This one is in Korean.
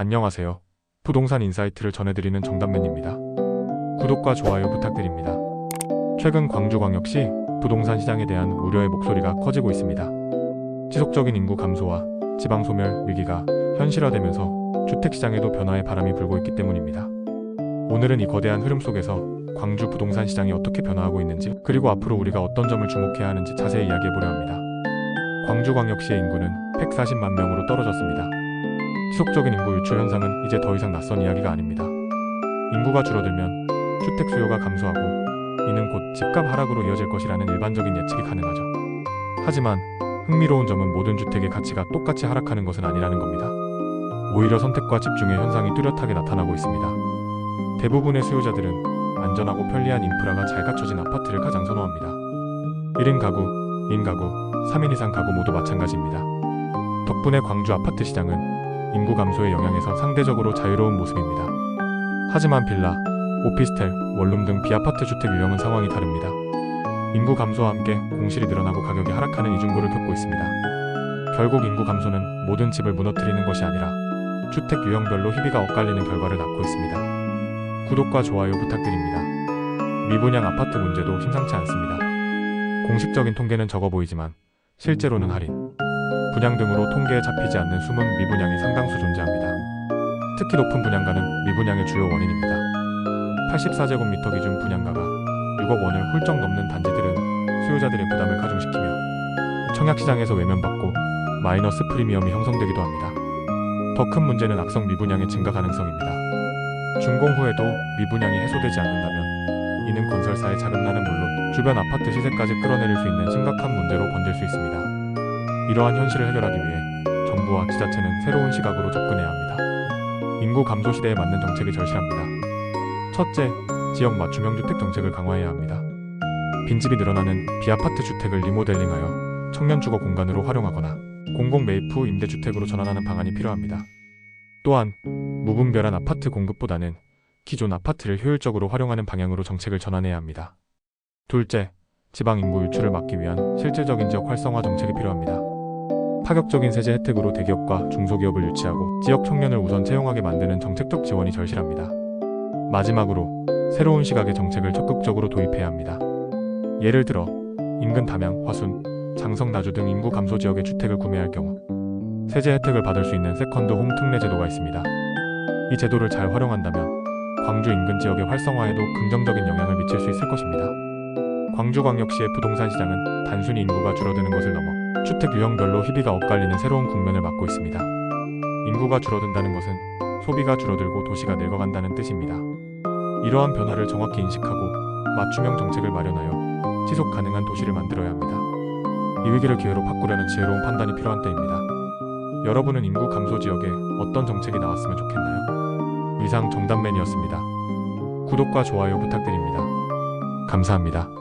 안녕하세요. 부동산 인사이트를 전해드리는 정답맨입니다. 구독과 좋아요 부탁드립니다. 최근 광주광역시 부동산 시장에 대한 우려의 목소리가 커지고 있습니다. 지속적인 인구 감소와 지방 소멸 위기가 현실화되면서 주택 시장에도 변화의 바람이 불고 있기 때문입니다. 오늘은 이 거대한 흐름 속에서 광주 부동산 시장이 어떻게 변화하고 있는지 그리고 앞으로 우리가 어떤 점을 주목해야 하는지 자세히 이야기해 보려 합니다. 광주광역시의 인구는 140만 명으로 떨어졌습니다. 지속적인 인구 유출 현상은 이제 더 이상 낯선 이야기가 아닙니다. 인구가 줄어들면 주택 수요가 감소하고 이는 곧 집값 하락으로 이어질 것이라는 일반적인 예측이 가능하죠. 하지만 흥미로운 점은 모든 주택의 가치가 똑같이 하락하는 것은 아니라는 겁니다. 오히려 선택과 집중의 현상이 뚜렷하게 나타나고 있습니다. 대부분의 수요자들은 안전하고 편리한 인프라가 잘 갖춰진 아파트를 가장 선호합니다. 1인 가구, 2인 가구, 3인 이상 가구 모두 마찬가지입니다. 덕분에 광주 아파트 시장은 인구 감소의 영향에서 상대적으로 자유로운 모습입니다. 하지만 빌라, 오피스텔, 원룸 등 비아파트 주택 유형은 상황이 다릅니다. 인구 감소와 함께 공실이 늘어나고 가격이 하락하는 이중고를 겪고 있습니다. 결국 인구 감소는 모든 집을 무너뜨리는 것이 아니라 주택 유형별로 희비가 엇갈리는 결과를 낳고 있습니다. 구독과 좋아요 부탁드립니다. 미분양 아파트 문제도 심상치 않습니다. 공식적인 통계는 적어 보이지만 실제로는 할인, 분양 등으로 통계에 잡히지 않는 숨은 미분양이 상당수 존재합니다. 특히 높은 분양가는 미분양의 주요 원인입니다. 84제곱미터 기준 분양가가 6억 원을 훌쩍 넘는 단지들은 수요자들의 부담을 가중시키며 청약시장에서 외면받고 마이너스 프리미엄이 형성되기도 합니다. 더 큰 문제는 악성 미분양의 증가 가능성입니다. 준공 후에도 미분양이 해소되지 않는다면 이는 건설사의 자금난은 물론 주변 아파트 시세까지 끌어내릴 수 있는 심각한 문제로 번질 수 있습니다. 이러한 현실을 해결하기 위해 정부와 지자체는 새로운 시각으로 접근해야 합니다. 인구 감소 시대에 맞는 정책이 절실합니다. 첫째, 지역 맞춤형 주택 정책을 강화해야 합니다. 빈집이 늘어나는 비아파트 주택을 리모델링하여 청년 주거 공간으로 활용하거나 공공 매입 후 임대주택으로 전환하는 방안이 필요합니다. 또한 무분별한 아파트 공급보다는 기존 아파트를 효율적으로 활용하는 방향으로 정책을 전환해야 합니다. 둘째, 지방 인구 유출을 막기 위한 실질적인 지역 활성화 정책이 필요합니다. 파격적인 세제 혜택으로 대기업과 중소기업을 유치하고 지역 청년을 우선 채용하게 만드는 정책적 지원이 절실합니다. 마지막으로 새로운 시각의 정책을 적극적으로 도입해야 합니다. 예를 들어 인근 담양, 화순, 장성, 나주 등 인구 감소 지역의 주택을 구매할 경우 세제 혜택을 받을 수 있는 세컨드 홈 특례 제도가 있습니다. 이 제도를 잘 활용한다면 광주 인근 지역의 활성화에도 긍정적인 영향을 미칠 수 있을 것입니다. 광주광역시의 부동산 시장은 단순히 인구가 줄어드는 것을 넘어 주택 유형별로 희비가 엇갈리는 새로운 국면을 맞고 있습니다. 인구가 줄어든다는 것은 소비가 줄어들고 도시가 늙어간다는 뜻입니다. 이러한 변화를 정확히 인식하고 맞춤형 정책을 마련하여 지속 가능한 도시를 만들어야 합니다. 이 위기를 기회로 바꾸려는 지혜로운 판단이 필요한 때입니다. 여러분은 인구 감소 지역에 어떤 정책이 나왔으면 좋겠나요? 이상 정답맨이었습니다. 구독과 좋아요 부탁드립니다. 감사합니다.